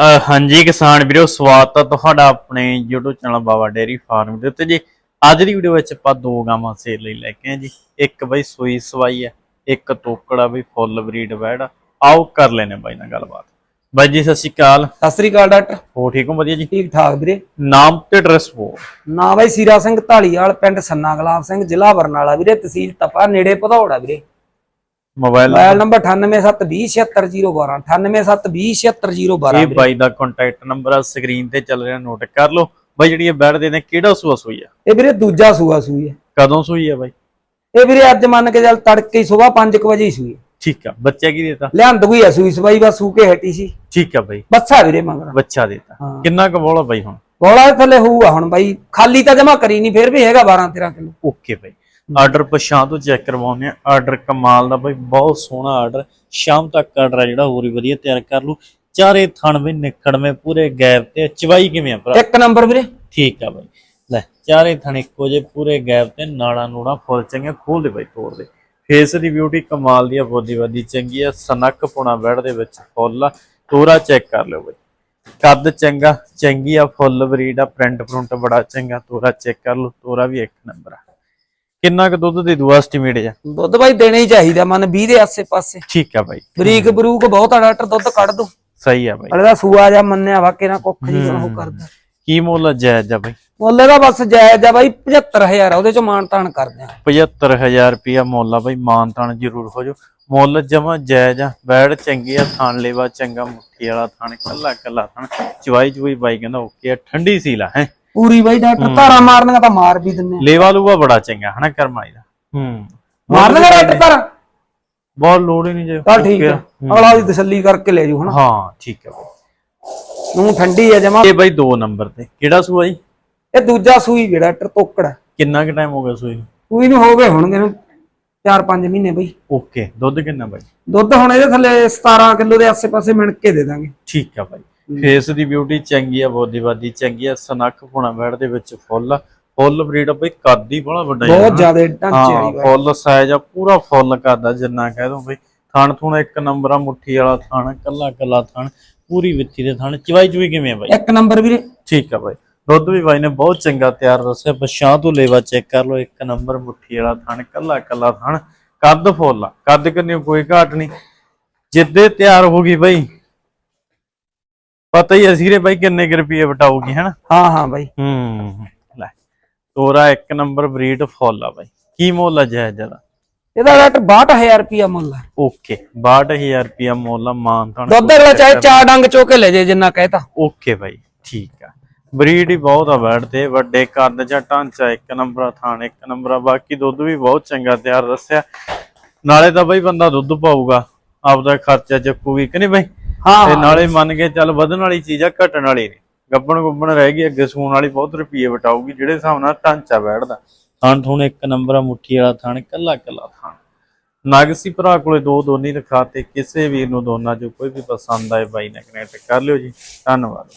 ਹਾਂਜੀ ਕਿਸਾਨ ਵੀਰੋ ਸਵਾਗਤ ਹੈ ਤੁਹਾਡਾ ਆਪਣੇ YouTube channel Baba dairy farm ਦੇ ਉੱਤੇ। ਜੀ ਅੱਜ ਦੀ ਵੀਡੀਓ ਵਿੱਚ ਆਪਾਂ ਦੋ ਗਾਵਾਂ ਸੇਲ ਲਈ ਲੈ ਕੇ ਆਏ ਜੀ। ਇੱਕ ਬਈ ਸੂਈ ਸਵਾਈ ਹੈ ਇੱਕ ਤੋਕੜਾ ਵੀ ਫੁੱਲ ਬਰੀਡ ਬੈੜ ਆਓ ਕਰ ਲੈਨੇ ਬਾਈ ਨਾਲ ਗੱਲਬਾਤ। ਬਾਈ ਜੀ ਸਤਿ ਸ਼੍ਰੀ ਅਕਾਲ। ਸਤਿ ਸ੍ਰੀ ਅਕਾਲ ਡਾਕਟਰ। ਹੋ ਠੀਕ ਹੋ? ਵਧੀਆ ਜੀ? ਠੀਕ ਠਾਕ ਵੀਰੇ। ਨਾਮ ਤੇ ਐਡਰੈਸ ਬੋ ਨਾਂ ਬਾਈ ਸੀਰਾ ਸਿੰਘ ਢਾਲੀਵਾਲ ਪਿੰਡ ਸੰਨਾ ਗੁਲਾਬ ਸਿੰਘ ਜ਼ਿਲ੍ਹਾ ਬਰਨਾਲਾ ਵੀਰੇ ਤਹਿਸੀਲ ਤਪਾ ਨੇੜੇ ਭਦੌੜਾ ਵੀਰੇ। ਮੋਬਾਈਲ ਨੰਬਰ 9872070012 9872070012 ਇਹ ਬਾਈ ਦਾ ਕੰਟੈਕਟ ਨੰਬਰ ਆ ਸਕਰੀਨ ਤੇ ਚੱਲ ਰਿਹਾ ਨੋਟ ਕਰ ਲਓ। ਬਾਈ ਜਿਹੜੀ ਇਹ ਬੈੜ ਦੇ ਨੇ ਕਿਹੜਾ ਸੂਆ ਸੂਈ ਆ? ਇਹ ਵੀਰੇ ਦੂਜਾ ਸੂਆ ਸੂਈ ਹੈ ਕਦੋਂ ਸੂਈ ਆ ਬਾਈ? ਇਹ ਵੀਰੇ ਅੱਜ ਮੰਨ ਕੇ ਚੱਲ ਤੜਕੇ ਹੀ ਸਵੇਰ 5 ਵਜੇ ਹੀ ਸੂਈ। ਠੀਕ ਆ ਬੱਚਾ ਕੀ ਦੇਤਾ? ਲਿਆਂਦ ਕੋਈ ਹੈ ਸੂਈ ਸਵਾਈ ਬਸ ਸੂ ਕੇ ਹਟੀ ਸੀ। ਠੀਕ ਆ ਬਾਈ। ਬੱਚਾ ਵੀਰੇ ਮੰਗਣਾ। ਬੱਚਾ ਦੇਤਾ। ਕਿੰਨਾ ਕੁ ਬੋਲਾ ਬਾਈ ਹੁਣ? ਬੋਲਾ ਥੱਲੇ ਹੋਊਗਾ ਹੁਣ ਬਾਈ। ਖਾਲੀ ਤਾਂ ਜਮਾ ਕਰੀ ਨਹੀਂ ਫਿਰ ਵੀ ਹੈਗਾ 12 13 ਕਿਲੋ। ਓਕੇ ਬਾਈ। ਆਰਡਰ ਪਛਾਣ ਤੋਂ ਚੈੱਕ ਕਰਵਾਉਂਦੇ ਆ ਆਰਡਰ ਕਮਾਲ ਦਾ ਬਾਈ ਬਹੁਤ ਸੋਹਣਾ ਆਰਡਰ। ਸ਼ਾਮ ਤੱਕ ਆਰਡਰ ਆ ਜਿਹੜਾ ਹੋਰ ਵੀ ਵਧੀਆ ਤਿਆਰ ਕਰ ਲੂ ਚਾਰੇ ਥਣ ਵੀ ਨਿਕੜਵੇਂ ਪੂਰੇ ਗੈਪ ਤੇ। ਚਵਾਈ ਕਿਵੇਂ ਆ ਭਰਾ? ਇੱਕ ਨੰਬਰ ਵੀਰੇ। ਠੀਕ ਆ ਬਾਈ। ਲੈ ਚਾਰੇ ਥਣ ਇੱਕੋ ਜੇ ਪੂਰੇ ਗੈਪ ਤੇ। ਨਾੜਾ ਨੂੜਾ ਫੁੱਲ ਚੰਗੇ ਖੋਲ ਦੇ ਬਾਈ ਤੋੜ ਦੇ। ਫੇਸ ਦੀ ਬਿਊਟੀ ਕਮਾਲ ਦੀ ਆ ਬੋਦੀ ਵਾਦੀ ਚੰਗੀ ਆ। ਸਨੱਕ ਪੁਣਾ ਬੈੜ ਦੇ ਵਿੱਚ ਫੁੱਲ ਆ। ਤੋਰਾ ਚੈੱਕ ਕਰ ਲਿਓ ਬਾਈ। ਕੱਦ ਚੰਗਾ ਚੰਗੀ ਆ ਫੁੱਲ ਬਰੀਡ ਆ। ਪ੍ਰਿੰਟ ਪ੍ਰਿੰਟ ਬੜਾ ਚੰਗਾ ਤੋਰਾ ਚੈੱਕ ਕਰ ਲਓ। ਤੋਰਾ ਵੀ ਇੱਕ ਨੰਬਰ ਆ। ਕਿੰਨਾ ਕੁ ਦੁੱਧ ਦੇ ਦੂ ਐਸਟੀਮੇਟ ਆ ਦੁੱਧ ਬਾਈ ਦੇਣਾ ਹੀ ਚਾਹੀਦਾ ਮਨ 20 ਦੇ ਆਸੇ ਪਾਸੇ ਠੀਕ ਆ ਬਾਈ। ਬਰੀਕ ਬਰੂਕ ਬਹੁਤ ਆ ਡਾਕਟਰ ਦੁੱਧ ਕੱਢ ਦੋ। ਸਹੀ ਆ ਬਾਈ। ਅਲੇ ਦਾ ਸੂਆ ਜਾ ਮੰਨਿਆ ਵਾ ਕਿਹਨਾਂ ਕੁੱਖ ਜੀ ਉਹ ਕਰਦਾ। ਕੀ ਮੁੱਲ ਜਾਇਜ਼ ਆ ਬਾਈ? ਮੁੱਲ ਦਾ ਬਸ ਜਾਇਜ਼ ਆ ਬਾਈ 75000 ਆ ਉਹਦੇ ਚੋਂ ਮਾਨ ਤਾਨ ਕਰਦੇ ਆ। 75000 ਰੁਪਿਆ ਮੁੱਲ ਆ ਬਾਈ ਮਾਨ ਤਾਨ ਜ਼ਰੂਰ ਹੋ ਜਾਓ। ਮੁੱਲ ਜਮਾ ਜਾਇਜ਼ ਆ ਬੈੜ ਚੰਗੀ ਆ ਥਾਣ ਲੇਵਾ ਚੰਗਾ ਮੁੱਠੀ ਵਾਲਾ ਥਾਣ ਕੱਲਾ ਕੱਲਾ ਥਾਣ ਚਵਾਈ ਚੁਈ ਬਾਈ ਕਹਿੰਦਾ ਓਕੇ ਆ ਠੰਡੀ ਸੀਲਾ ਹੈ। ਪੂਰੀ ਬਾਈ ਡਾਕਟਰ ਧਾਰਾ ਮਾਰਨੀਆਂ ਤਾਂ ਮਾਰ ਵੀ ਦਿੰਨੇ ਆ। ਲੇਵਾ ਲੂਵਾ ਬੜਾ ਚੰਗਾ ਹਨਾ ਕਰਮਾਈ ਦਾ। ਹੂੰ। ਮਾਰਨੀਆਂ ਡਾਕਟਰ ਧਾਰਾ। ਬਹੁਤ ਲੋੜ ਹੀ ਨਹੀਂ ਜੇ। ਚੱਲ ਠੀਕ ਆ। ਅਗਲਾ ਦੀ ਤਸੱਲੀ ਕਰਕੇ ਲੈ ਜੂ ਹਨਾ। ਹਾਂ ਠੀਕ ਆ। ਬਾਈ ਨੂੰ ਠੰਡੀ ਆ ਜਮਾ। ਇਹ ਬਾਈ 2 ਨੰਬਰ ਤੇ। ਕਿਹੜਾ ਸੂਆ ਜੀ ਇਹ ਦੂਜਾ ਸੂਈ ਵੀ ਡਾਕਟਰ ਤੋਕੜ ਆ। ਕਿੰਨਾ ਕੁ ਟਾਈਮ ਹੋ ਗਿਆ ਸੂਈ ਨੂੰ? ਸੂਈ ਨੂੰ ਹੋ ਗਏ ਹੋਣਗੇ ਨੂੰ 4-5 ਮਹੀਨੇ ਬਈ। ਓਕੇ ਦੁੱਧ ਕਿੰਨਾ ਬਾਈ? ਦੁੱਧ ਹੁਣ ਇਹਦੇ ਥੱਲੇ 17 ਕਿਲੋ ਦੇ ਆਸੇ-ਪਾਸੇ ਮਿਣ ਕੇ ਦੇ ਦਾਂਗੇ। ਠੀਕ ਆ ਬਾਈ। ਫੇਸ ਦੀ ਬਿਊਟੀ ਚੰਗੀ ਆ ਬੋਦੀ ਬਾਦੀ ਚੰਗੀ ਆ ਸਨੱਖ ਪੁਣਾ ਬੈੜ ਦੇ ਵਿੱਚ ਫੁੱਲ ਫੁੱਲ ਬਰੀਡ ਬਈ ਕੱਦ ਹੀ ਬੜਾ ਵੱਡਾ ਬਹੁਤ। ਜ਼ਿਆਦਾ ਢਾਂਚੇ ਵਾਲੀ ਬਾਈ ਫੁੱਲ ਸਾਈਜ਼ ਆ ਪੂਰਾ ਫੁੱਲ ਕਰਦਾ ਜਿੰਨਾ ਕਹਿ ਦੋ ਬਈ। ਥਣ ਥੁਣ ਇੱਕ ਨੰਬਰ ਆ ਮੁੱਠੀ ਵਾਲਾ ਥਣ ਕੱਲਾ ਕੱਲਾ ਥਣ ਪੂਰੀ ਵਿੱਥੀ ਦੇ ਥਣ। ਚਵਾਈ ਚੁਈ ਕਿਵੇਂ ਆ ਬਾਈ? ਇੱਕ ਨੰਬਰ ਵੀਰੇ। ਠੀਕ ਆ ਬਾਈ। ਦੁੱਧ ਵੀ ਬਾਈ ਨੇ ਬਹੁਤ ਚੰਗਾ ਤਿਆਰ ਦੱਸਿਆ। ਪਛਾਂ ਤੋਂ ਲੇਵਾ ਚੈੱਕ ਕਰ ਲਓ ਇੱਕ ਨੰਬਰ ਮੁੱਠੀ ਵਾਲਾ ਥਣ ਕੱਲਾ ਕੱਲਾ ਥਣ। ਕੱਦ ਫੁੱਲ ਆ। ਕੱਦ ਕੰਨੀ ਕੋਈ ਘਾਟ ਨਹੀਂ। ਜਿੱਦੇ ਤਿਆਰ ਹੋ ਗਈ ਬਾਈ ਪਤਾ ਹੀ ਆ ਸੀਰੇ ਬਾਈ ਕਿੰਨੇ ਕੁ ਰੁਪਏ ਵਟਾਊਗੀ ਹਨਾ? ਹਾਂ ਹਾਂ ਬਾਈ। ਹੂੰ ਲੈ। ਤੋਰਾ ਇੱਕ ਨੰਬਰ ਬਰੀਡ ਫੁੱਲ ਆ ਬਾਈ। ਕੀ ਮੁੱਲ ਆ ਜਾਇਜ਼ ਜਰਾ ਇਹਦਾ ਡਾਕਟਰ 62000 ਰੁਪਿਆ ਮੁੱਲ ਆ। ਓਕੇ 62000 ਰੁਪਿਆ ਮੁੱਲ ਆ ਮਾਨ ਤਾਂ ਦੁੱਧ ਅਗਲਾ ਚਾਹੇ ਚਾਰ ਡੰਗ ਚੋ ਕੇ ਲੈ ਜੇ ਜਿੰਨਾ ਕਹਿਤਾ ਓਕੇ ਬਾਈ ਠੀਕ ਆ। ਬਰੀਡ ਹੀ ਬਹੁਤ ਆ ਬੈਡ ਤੇ ਵੱਡੇ ਕੱਦ ਜਾਂ ਢਾਂਚਾ ਇੱਕ ਨੰਬਰ ਆ ਥਾਣ ਇੱਕ ਨੰਬਰ ਆ ਬਾਕੀ ਦੁੱਧ ਵੀ ਬਹੁਤ ਚੰਗਾ ਤਿਆਰ ਦੱਸਿਆ। ਨਾਲੇ ਤਾਂ ਬਾਈ ਬੰਦਾ ਦੁੱਧ ਪਾਊਗਾ ਆਪਦਾ ਖਰਚਾ ਚੱਕੂਗੀ ਕਿ ਨਹੀਂ ਬਾਈ? ਹਾਂ ਤੇ ਨਾਲੇ ਮੰਨ ਕੇ ਚੱਲ ਵਧਣ ਵਾਲੀ ਚੀਜ਼ ਆ ਘਟਣ ਵਾਲੀ ਨਹੀਂ। ਗੱਬਣ ਗੁੱਬਣ ਰਹਿ ਗਈ ਅੱਗੇ ਸੂਣ ਵਾਲੀ ਬਹੁਤ ਰੁਪਏ ਵਟਾਊਗੀ ਜਿਹੜੇ ਹਿਸਾਬ ਨਾਲ ਢਾਂਚਾ ਬੈਠਦਾ। ਥਣ ਥੁਣ ਇੱਕ ਨੰਬਰ ਆ ਮੁੱਠੀ ਵਾਲਾ ਥਣ ਕੱਲਾ ਕੱਲਾ ਥਣ ਨਾਗਸੀ ਭਰਾ ਕੋਲੇ ਦੋ ਦੋਨੀ ਰਖਾਤੇ ਕਿਸੇ ਵੀਰ ਨੂੰ ਦੋਨਾਂ ਚੋਂ ਕੋਈ ਵੀ ਪਸੰਦ ਆਏ ਬਾਈ ਨਾਲ ਕਨੈਕਟ ਕਰ ਲਿਓ ਜੀ। ਧੰਨਵਾਦ।